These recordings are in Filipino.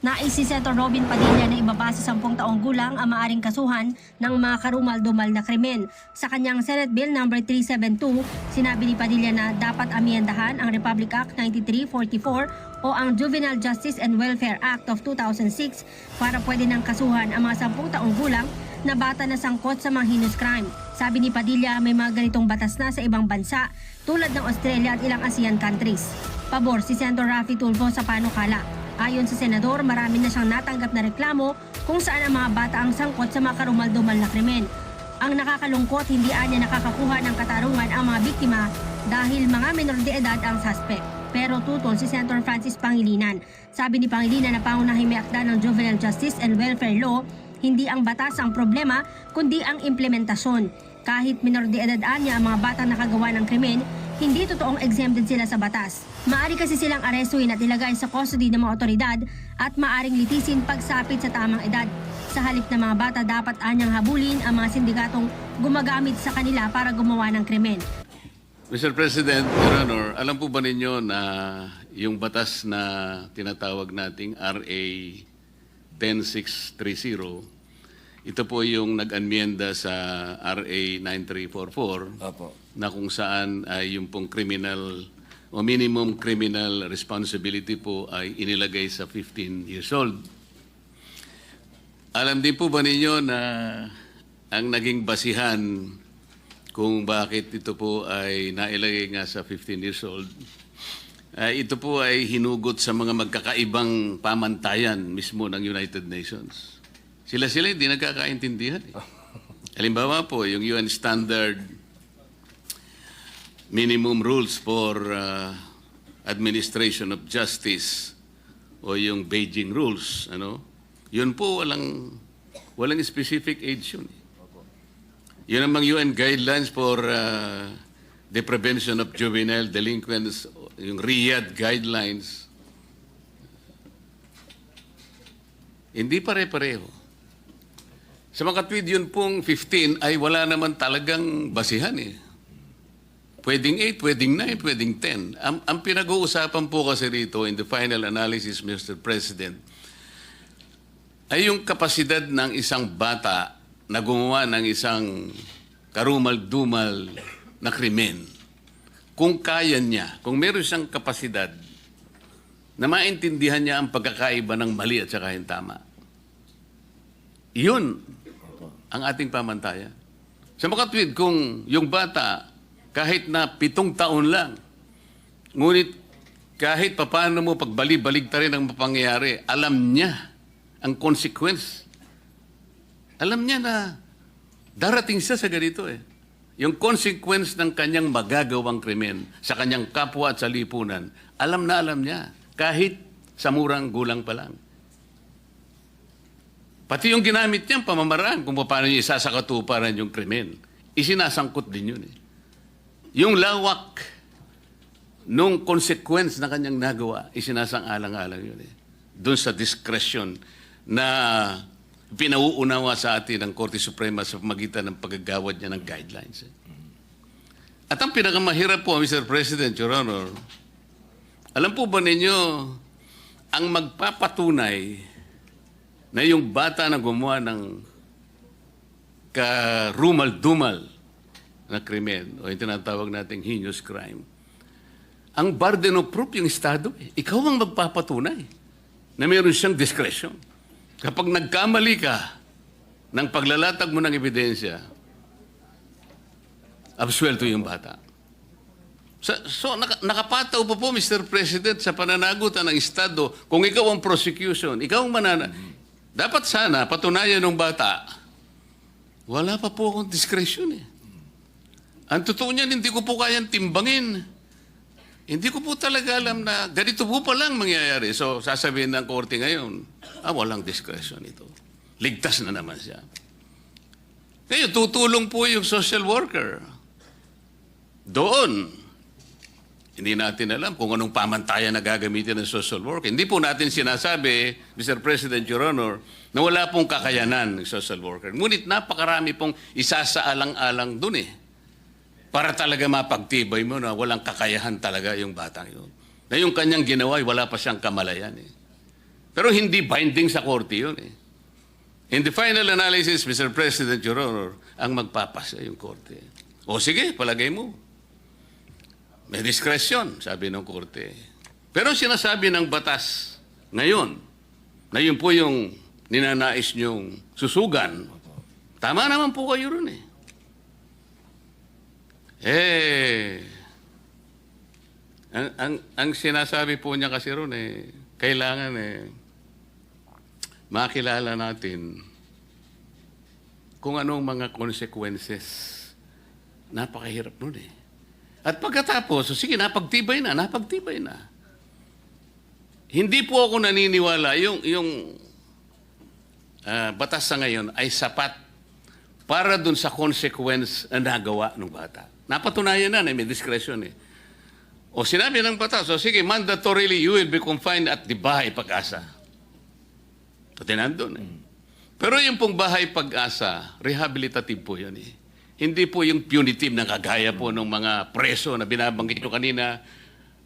Nais si Senator Robin Padilla na ibaba sa 10 taong gulang ang maaring kasuhan ng mga karumal-dumal na krimen. Sa kanyang Senate Bill No. 372, sinabi ni Padilla na dapat amiyendahan ang Republic Act 9344 o ang Juvenile Justice and Welfare Act of 2006 para pwede nang kasuhan ang mga 10 taong gulang na bata na sangkot sa mga heinous crime. Sabi ni Padilla may mga ganitong batas na sa ibang bansa tulad ng Australia at ilang ASEAN countries. Pabor si Senator Raffy Tulfo sa panukala. Ayon sa senador, marami na siyang natanggap na reklamo kung saan ang mga bata ang sangkot sa mga karumal-dumal na krimen. Ang nakakalungkot, hindi anya nakakakuha ng katarungan ang mga biktima dahil mga menor de edad ang suspect. Pero tutol si Senator Francis Pangilinan. Sabi ni Pangilinan na pangunahing may akda ng Juvenile Justice and Welfare Law, hindi ang batas ang problema, kundi ang implementasyon. Kahit minor de edad anya ang mga batang nakagawa ng krimen, hindi totoong exempted sila sa batas. Maari kasi silang arestuin at ilagay sa custody ng mga otoridad at maaring litisin pagsapit sa tamang edad. Sa halip ng mga bata, dapat anyang habulin ang mga sindikatong gumagamit sa kanila para gumawa ng krimen. Mr. President, Your Honor, alam po ba ninyo na yung batas na tinatawag nating RA 10630, ito po yung nag-anmienda sa RA 9344 Opo. na kung saan ay yung pong criminal o minimum criminal responsibility po ay inilagay sa 15 years old. Alam din po ba ninyo na ang naging basihan kung bakit ito po ay nailagay nga sa 15 years old, ay ito po ay hinugot sa mga magkakaibang pamantayan mismo ng United Nations. Sila-sila hindi nagkakaintindihan. Eh. Halimbawa po, yung UN Standard Minimum Rules for uh, Administration of Justice o yung Beijing Rules, ano? Yun po walang walang specific age yun. Yun namang UN guidelines for uh, the prevention of juvenile delinquents, yung RIAD guidelines. Hindi pare-pareho. Sa mga tweet yun pong 15 ay wala naman talagang basihan eh. Pwedeng 8, pwedeng 9, pwedeng 10. Ang, ang pinag-uusapan po kasi rito in the final analysis, Mr. President, ay yung kapasidad ng isang bata na gumawa ng isang karumal-dumal na krimen. Kung kaya niya, kung meron siyang kapasidad na maintindihan niya ang pagkakaiba ng mali at saka yung tama. Yun ang ating pamantayan. Sa tweet, kung yung bata, kahit na pitong taon lang, ngunit kahit papaano mo pagbali-balig rin ang mapangyayari, alam niya ang consequence. Alam niya na darating siya sa ganito eh. Yung consequence ng kanyang magagawang krimen sa kanyang kapwa at sa lipunan, alam na alam niya, kahit sa murang gulang pa lang. Pati yung ginamit niyang pamamaraan kung paano niya isasakatuparan yung krimen, isinasangkot din yun eh. Yung lawak nung consequence na kanyang nagawa, isinasang-alang-alang yun eh. Doon sa discretion na pinauunawa sa atin ng Korte Suprema sa pamagitan ng paggagawad niya ng guidelines. eh. At ang pinakamahirap po, Mr. President, Your Honor, alam po ba ninyo, ang magpapatunay na yung bata na gumawa ng karumal-dumal na krimen o yung tinatawag nating heinous crime, ang burden of proof yung Estado. eh. Ikaw ang magpapatunay na meron siyang discretion. Kapag nagkamali ka ng paglalatag mo ng ebidensya, absuelto yung bata. So, so naka, nakapataw po po, Mr. President, sa pananagutan ng Estado, kung ikaw ang prosecution, ikaw ang manana... Dapat sana, patunayan ng bata, wala pa po akong discretion eh. Ang totoo niyan, hindi ko po kayang timbangin. Hindi ko po talaga alam na ganito po pa lang mangyayari. So, sasabihin ng korte ngayon, ah, walang discretion ito. Ligtas na naman siya. Ngayon, tutulong po yung social worker. Doon, hindi natin alam kung anong pamantayan na gagamitin ng social worker. Hindi po natin sinasabi, Mr. President, Your Honor, na wala pong kakayanan ng social worker. Ngunit napakarami pong isasaalang-alang dun eh. Para talaga mapagtibay mo na walang kakayahan talaga yung batang yun. Na yung kanyang ginawa, wala pa siyang kamalayan eh. Pero hindi binding sa korte yun eh. In the final analysis, Mr. President, Your Honor, ang magpapasa yung korte. O sige, palagay mo. May discretion, sabi ng korte. Pero sinasabi ng batas ngayon, na yun po yung ninanais niyong susugan, tama naman po kayo ron eh. Eh, ang, ang, ang sinasabi po niya kasi ron eh, kailangan eh, makilala natin kung anong mga consequences. Napakahirap nun eh. At pagkatapos, so sige, napagtibay na, napagtibay na. Hindi po ako naniniwala yung, yung ah, batas sa ngayon ay sapat para dun sa consequence na nagawa ng bata. Napatunayan na na may discretion eh. O sinabi ng batas, so sige, mandatorily you will be confined at the bahay pag-asa. Pati nandun eh. Pero yung pong bahay pag-asa, rehabilitative po yan eh. Hindi po yung punitive na kagaya po ng mga preso na binabanggit nyo kanina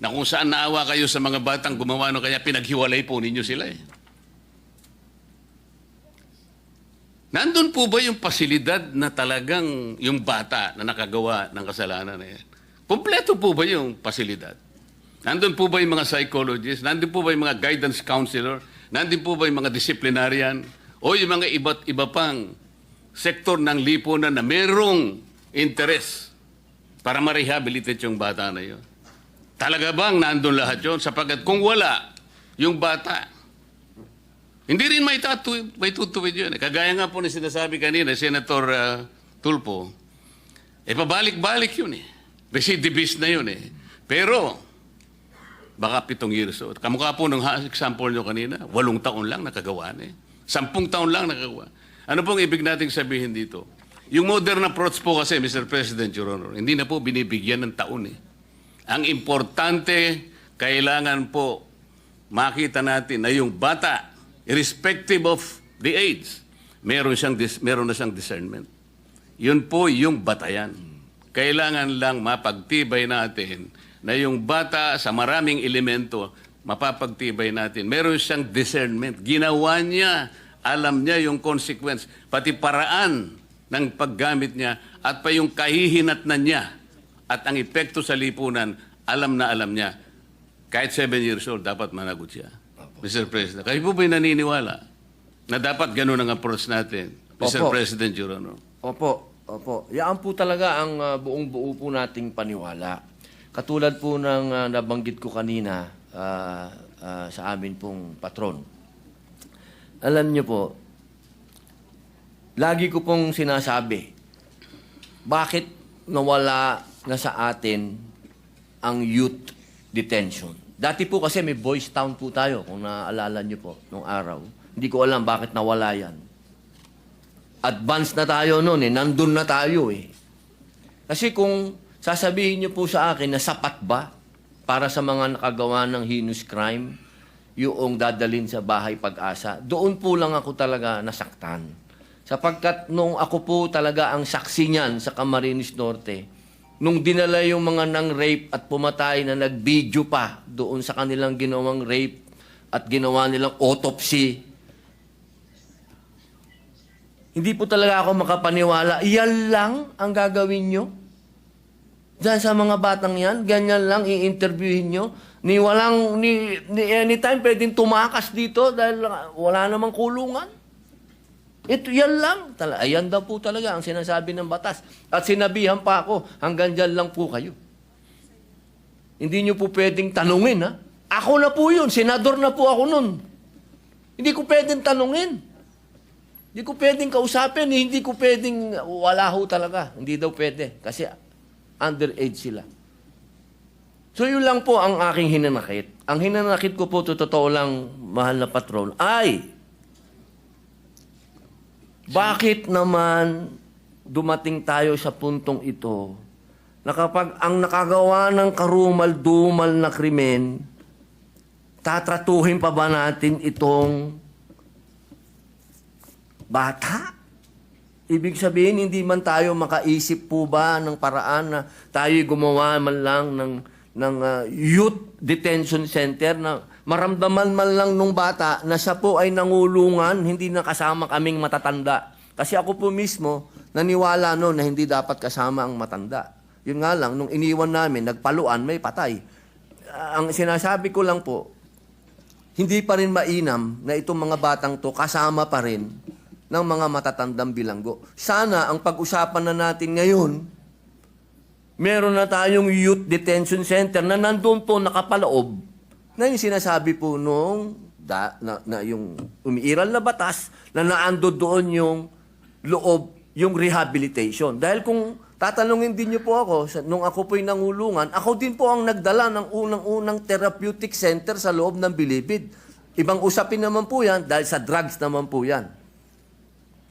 na kung saan naawa kayo sa mga batang gumawa no kaya pinaghiwalay po ninyo sila eh. Nandun po ba yung pasilidad na talagang yung bata na nakagawa ng kasalanan na yan? Kompleto po ba yung pasilidad? Nandun po ba yung mga psychologists? Nandun po ba yung mga guidance counselor? Nandun po ba yung mga disciplinarian? O yung mga iba't iba pang sektor ng lipunan na merong interest para ma-rehabilitate yung bata na yun? Talaga bang nandun lahat yun? Sapagat kung wala, yung bata, hindi rin may, tatu- may tutuwid yun. Kagaya nga po ni sinasabi kanina, Senator uh, Tulpo, eh pabalik-balik yun eh. Recidivist na yun eh. Pero, baka pitong years old. Kamukha po nung example nyo kanina, walong taon lang nakagawa na eh. Sampung taon lang nakagawa. Ano pong ibig nating sabihin dito? Yung modern approach po kasi, Mr. President, Your Honor, hindi na po binibigyan ng taon eh. Ang importante, kailangan po makita natin na yung bata, irrespective of the age, meron, siyang dis- meron na siyang discernment. Yun po yung batayan. Kailangan lang mapagtibay natin na yung bata sa maraming elemento, mapapagtibay natin. Meron siyang discernment. Ginawa niya, alam niya yung consequence, pati paraan ng paggamit niya at pa yung kahihinatnan niya at ang epekto sa lipunan, alam na alam niya. Kahit seven years old, dapat managot siya. Mr. President, kayo po ba'y naniniwala na dapat ganun ang approach natin? Mr. Opo. President, Honor. Opo, opo. Yan po talaga ang ah, buong-buo po nating paniwala. Katulad po ng ah, nabanggit ko kanina ah, ah, sa amin pong patron. Alam niyo po, lagi ko pong sinasabi, bakit nawala na sa atin ang youth detention? Dati po kasi may boys town po tayo, kung naaalala niyo po, nung araw. Hindi ko alam bakit nawala yan advance na tayo noon eh. Nandun na tayo eh. Kasi kung sasabihin niyo po sa akin na sapat ba para sa mga nakagawa ng heinous crime yung dadalin sa bahay pag-asa, doon po lang ako talaga nasaktan. Sapagkat nung ako po talaga ang saksi niyan sa Camarines Norte, nung dinala yung mga nang rape at pumatay na nag-video pa doon sa kanilang ginawang rape at ginawa nilang autopsy hindi po talaga ako makapaniwala. Iyan lang ang gagawin nyo? Diyan sa mga batang yan, ganyan lang i-interviewin nyo? Ni walang, ni, ni anytime pwedeng tumakas dito dahil wala namang kulungan? Ito, yan lang. Tala, ayan daw po talaga ang sinasabi ng batas. At sinabihan pa ako, hanggang dyan lang po kayo. Hindi nyo po pwedeng tanungin, ha? Ako na po yun. Senador na po ako nun. Hindi ko pwedeng tanungin. Hindi ko pwedeng kausapin, eh, hindi ko pwedeng wala ho talaga. Hindi daw pwede kasi underage sila. So yun lang po ang aking hinanakit. Ang hinanakit ko po, to totoo lang, mahal na patron, ay bakit naman dumating tayo sa puntong ito na kapag ang nakagawa ng karumal-dumal na krimen, tatratuhin pa ba natin itong bata. Ibig sabihin, hindi man tayo makaisip po ba ng paraan na tayo gumawa man lang ng, ng ah, youth detention center na maramdaman man lang nung bata na siya po ay nangulungan, hindi na kasama kaming matatanda. Kasi ako po mismo, naniwala no na hindi dapat kasama ang matanda. Yun nga lang, nung iniwan namin, nagpaluan, may patay. Ah, ang sinasabi ko lang po, hindi pa rin mainam na itong mga batang to kasama pa rin ng mga matatandang bilanggo. Sana ang pag-usapan na natin ngayon, meron na tayong youth detention center na nandun po nakapaloob na yung sinasabi po nung da, na, na yung umiiral na batas na naando doon yung loob, yung rehabilitation. Dahil kung tatanungin din niyo po ako, nung ako po'y nangulungan, ako din po ang nagdala ng unang-unang therapeutic center sa loob ng Bilibid. Ibang usapin naman po yan dahil sa drugs naman po yan.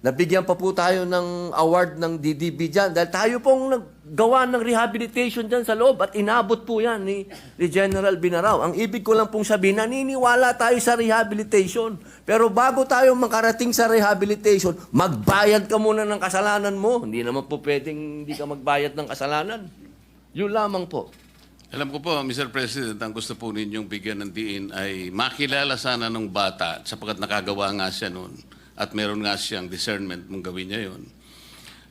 Nabigyan pa po tayo ng award ng DDB dyan dahil tayo pong naggawa ng rehabilitation dyan sa loob at inabot po yan ni, ni General Binaraw. Ang ibig ko lang pong sabihin, naniniwala tayo sa rehabilitation. Pero bago tayo makarating sa rehabilitation, magbayad ka muna ng kasalanan mo. Hindi naman po pwedeng hindi ka magbayad ng kasalanan. Yun lamang po. Alam ko po, Mr. President, ang gusto po ninyong bigyan ng diin ay makilala sana ng bata sapagkat nakagawa nga siya noon at meron nga siyang discernment mong gawin niya yon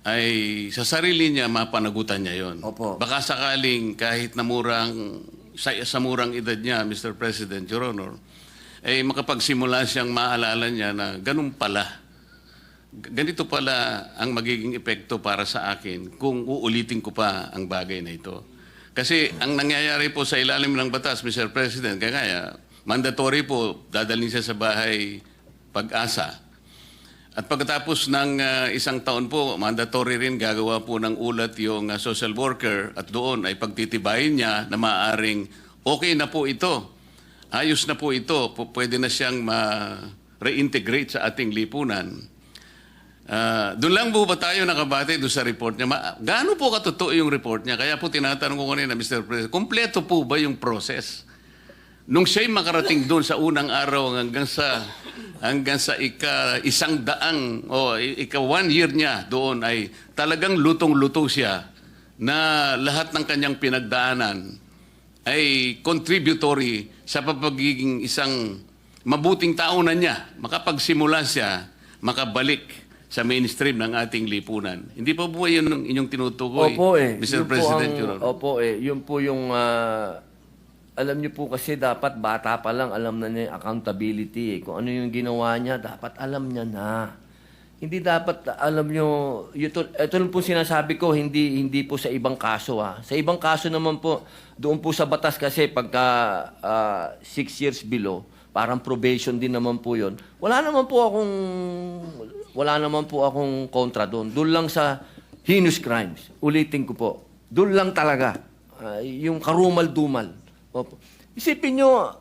ay sa sarili niya mapanagutan niya yon. Opo. Baka sakaling kahit na murang sa, sa murang edad niya, Mr. President, Your Honor, ay makapagsimula siyang maalala niya na ganun pala. Ganito pala ang magiging epekto para sa akin kung uulitin ko pa ang bagay na ito. Kasi ang nangyayari po sa ilalim ng batas, Mr. President, kaya kaya, mandatory po, dadalhin siya sa bahay pag-asa. At pagkatapos ng ah, isang taon po, mandatory rin gagawa po ng ulat yung ah, social worker at doon ay pagtitibayin niya na maaring okay na po ito. Ayos na po ito. Pwede na siyang ma-reintegrate sa ating lipunan. Ah, doon lang po ba tayo nakabate doon sa report niya? Ma- gaano po katotoo yung report niya? Kaya po tinatanong ko kanina, Mr. President, kumpleto po ba yung process? Nung siya'y makarating doon sa unang araw hanggang sa hanggang sa ika isang daang o i- ika one year niya doon ay talagang lutong-luto siya na lahat ng kanyang pinagdaanan ay contributory sa papagiging isang mabuting tao na niya. Makapagsimula siya, makabalik sa mainstream ng ating lipunan. Hindi pa po yun ang inyong tinutukoy, Opo eh. Mr. Yun po President. ang-. Opo eh. Yun po yung... ah, alam niyo po kasi dapat bata pa lang alam na niya yung accountability eh. Kung ano yung ginawa niya, dapat alam niya na. Hindi dapat alam niyo, ito, ito po sinasabi ko, hindi hindi po sa ibang kaso ha. Sa ibang kaso naman po, doon po sa batas kasi pagka ah, six years below, parang probation din naman po yon. Wala naman po akong wala naman po akong kontra doon. Doon lang sa heinous crimes. Ulitin ko po. Doon lang talaga. Ah, yung karumal-dumal. Opo. Isipin nyo,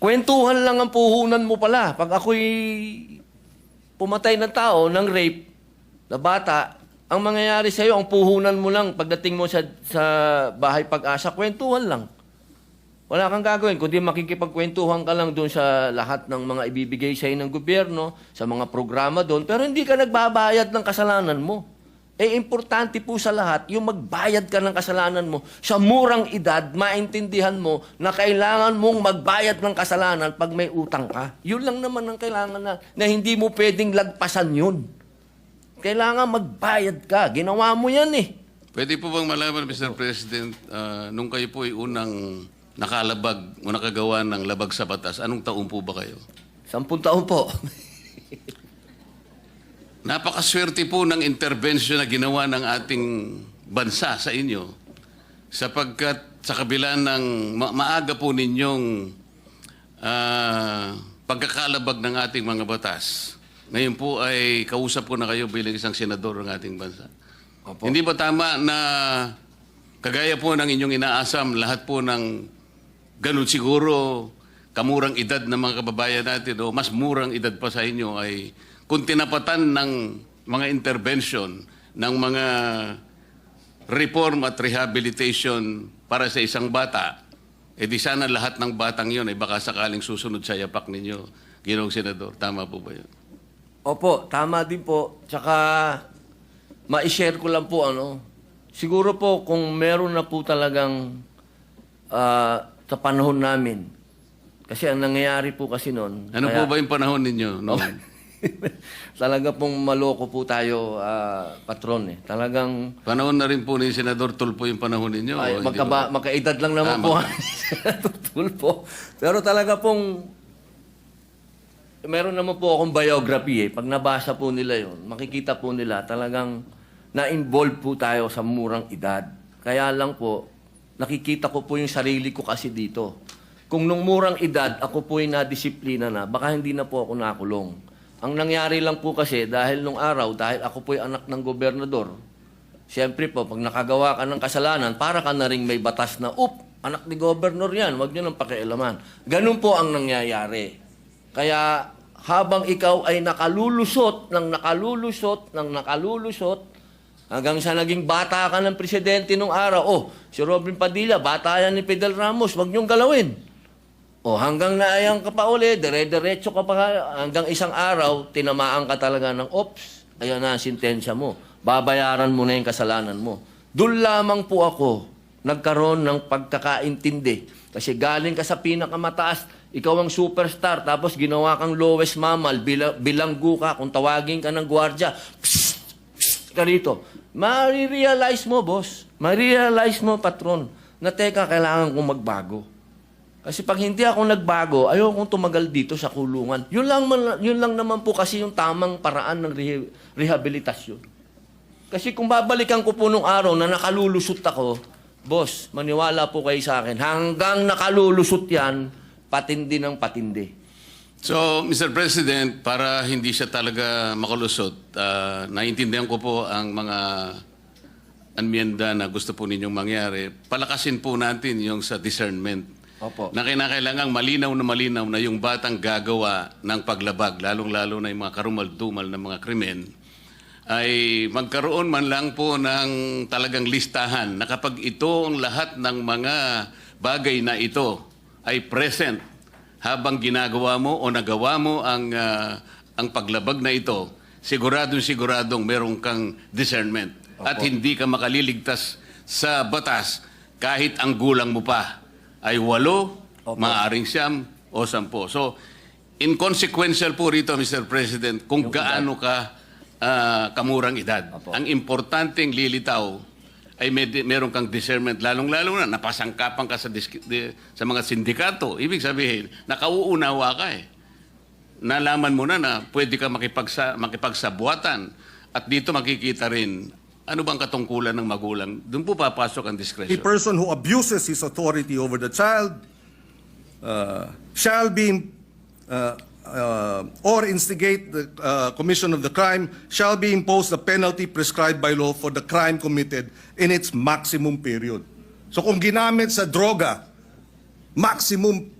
kwentuhan lang ang puhunan mo pala. Pag ako'y pumatay ng tao ng rape na bata, ang mangyayari sa'yo, ang puhunan mo lang pagdating mo sa, sa bahay pag-asa, kwentuhan lang. Wala kang gagawin, kundi makikipagkwentuhan ka lang doon sa lahat ng mga ibibigay sa'yo ng gobyerno, sa mga programa doon, pero hindi ka nagbabayad ng kasalanan mo. Eh, importante po sa lahat, yung magbayad ka ng kasalanan mo. Sa murang edad, maintindihan mo na kailangan mong magbayad ng kasalanan pag may utang ka. Yun lang naman ang kailangan na, na hindi mo pwedeng lagpasan yun. Kailangan magbayad ka. Ginawa mo yan eh. Pwede po bang malaman, Mr. President, ah, nung kayo po ay unang nakalabag o nakagawa ng labag sa batas, anong taon po ba kayo? Sampung taon po. Napakaswerte po ng intervention na ginawa ng ating bansa sa inyo sapagkat sa kabila ng ma- maaga po ninyong ah, pagkakalabag ng ating mga batas. Ngayon po ay kausap ko na kayo bilang isang senador ng ating bansa. Hindi ba tama na kagaya po ng inyong inaasam, lahat po ng ganun siguro kamurang edad ng mga kababayan natin o mas murang edad pa sa inyo ay kung tinapatan ng mga intervention ng mga reform at rehabilitation para sa isang bata, eh di sana lahat ng batang yon ay baka sakaling susunod sa yapak ninyo, Ginoong Senador. Tama po ba yun? Opo, tama din po. Tsaka, ma-share ko lang po, ano, siguro po kung meron na po talagang ah, sa panahon namin. Kasi ang nangyayari po kasi noon... Ano po ba yung panahon ninyo? noon? talaga pong maloko po tayo, ah, patron eh. Talagang Panahon na rin po ni Senador Tulfo yung panahon ninyo? ay, magkaba, magkaedad lang naman Ah, po. Tulpo. Pero talaga pong meron naman po akong biography eh. Pag nabasa po nila yon, makikita po nila talagang na-involve po tayo sa murang edad. Kaya lang po, nakikita ko po yung sarili ko kasi dito. Kung nung murang edad, ako po yung nadisiplina na, baka hindi na po ako nakulong. Ang nangyari lang po kasi, dahil nung araw, dahil ako po yung anak ng gobernador, Siyempre po, pag nakagawa ka ng kasalanan, para ka na rin may batas na, up, anak ni governor yan, wag nyo nang pakialaman. Ganun po ang nangyayari. Kaya habang ikaw ay nakalulusot, ng nakalulusot, ng nakalulusot, hanggang sa naging bata ka ng presidente nung araw, oh, si Robin Padilla, bata yan ni Fidel Ramos, wag nyong galawin. O hanggang naayang ka pa uli, dire-diretso ka pa, hanggang isang araw, tinamaan ka talaga ng ops, ayan na ang sintensya mo. Babayaran mo na yung kasalanan mo. Doon lamang po ako nagkaroon ng pagkakaintindi. Kasi galing ka sa pinakamataas, ikaw ang superstar, tapos ginawa kang lowest mammal, bila, bilanggo ka, kung tawagin ka ng gwardya, psst, psst, ka rito. Marirealize mo, boss. Marirealize mo, patron, na teka, kailangan kong magbago. Kasi pag hindi ako nagbago, ayaw kong tumagal dito sa kulungan. Yun lang, man, yun lang naman po kasi yung tamang paraan ng rehabilitasyon. Kasi kung babalikan ko po nung araw na nakalulusot ako, boss, maniwala po kayo sa akin, hanggang nakalulusot yan, patindi ng patindi. So, Mr. President, para hindi siya talaga makalusot, ah, naiintindihan ko po ang mga anmiyenda na gusto po ninyong mangyari. Palakasin po natin yung sa discernment. Opo. Na kinakailangang malinaw na malinaw na yung batang gagawa ng paglabag, lalong-lalo na yung mga karumal-dumal na mga krimen, ay magkaroon man lang po ng talagang listahan na kapag ito ang lahat ng mga bagay na ito ay present habang ginagawa mo o nagawa mo ang, ah, ang paglabag na ito, siguradong siguradong meron kang discernment at hindi ka makaliligtas sa batas kahit ang gulang mo pa ay walo, maaring siyam o sampo. So, inconsequential po rito, Mr. President, kung gaano ka ah, kamurang edad. Opo. Ang importanteng lilitaw ay may, meron kang discernment, lalong-lalo na napasangkapan ka sa, disk- di- sa mga sindikato. Ibig sabihin, nakauunawa ka eh. Nalaman mo na na pwede ka makipagsa, makipagsabuatan. At dito makikita rin, ano bang katungkulan ng magulang? Doon po papasok ang A discretion. person who abuses his authority over the child uh, shall be uh, uh, or instigate the uh, commission of the crime shall be imposed the penalty prescribed by law for the crime committed in its maximum period. So kung ginamit sa droga, maximum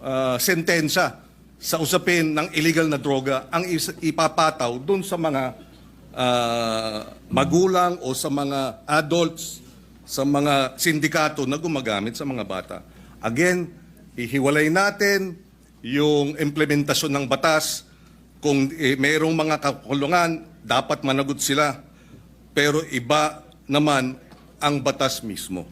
uh, sentensya sa usapin ng illegal na droga ang ipapataw doon sa mga uh, magulang o sa mga adults, sa mga sindikato na gumagamit sa mga bata. Again, ihiwalay natin yung implementasyon ng batas. Kung eh, mayroong mga kakulungan, dapat managot sila. Pero iba naman ang batas mismo.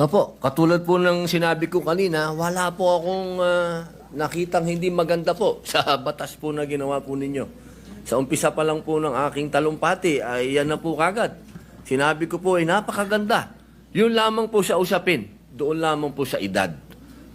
Opo, katulad po ng sinabi ko kanina, wala po akong ah, nakitang hindi maganda po sa batas po na ginawa po ninyo. Sa umpisa pa lang po ng aking talumpati, ay yan na po kagad. Sinabi ko po ay napakaganda. Yun lamang po sa usapin. Doon lamang po sa edad.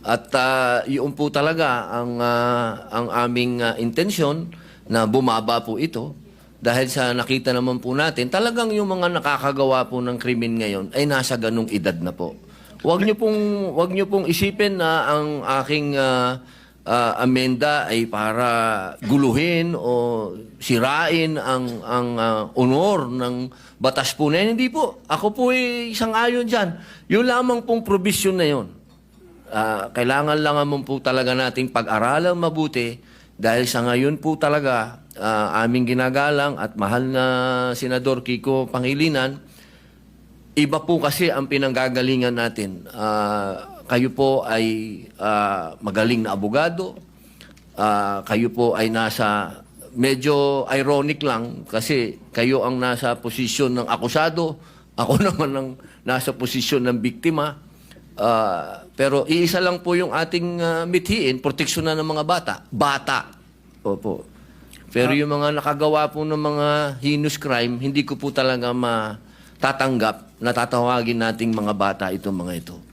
At ah, yun po talaga ang, ah, ang aming ah, intensyon na bumaba po ito. Dahil sa nakita naman po natin, talagang yung mga nakakagawa po ng krimen ngayon ay nasa ganung edad na po. Huwag niyo pong wag niyo pong isipin na ang aking ah, ah, amenda ay para guluhin o sirain ang ang ah, honor ng batas po na yan. Hindi po. Ako po ay isang ayon diyan. Yung lamang pong provision na yon. Ah, kailangan lang naman po talaga nating pag-aralan mabuti dahil sa ngayon po talaga ah, aming ginagalang at mahal na Senador Kiko Pangilinan, iba po kasi ang pinanggagalingan natin. Ah, kayo po ay ah, magaling na abogado. Ah, kayo po ay nasa medyo ironic lang kasi kayo ang nasa posisyon ng akusado, ako naman ang nasa posisyon ng biktima. Ah, pero iisa lang po yung ating ah, mithiin, proteksyon na ng mga bata. Bata. Opo. Pero yung mga nakagawa po ng mga heinous crime, hindi ko po talaga matatanggap na tatawagin nating mga bata itong mga ito.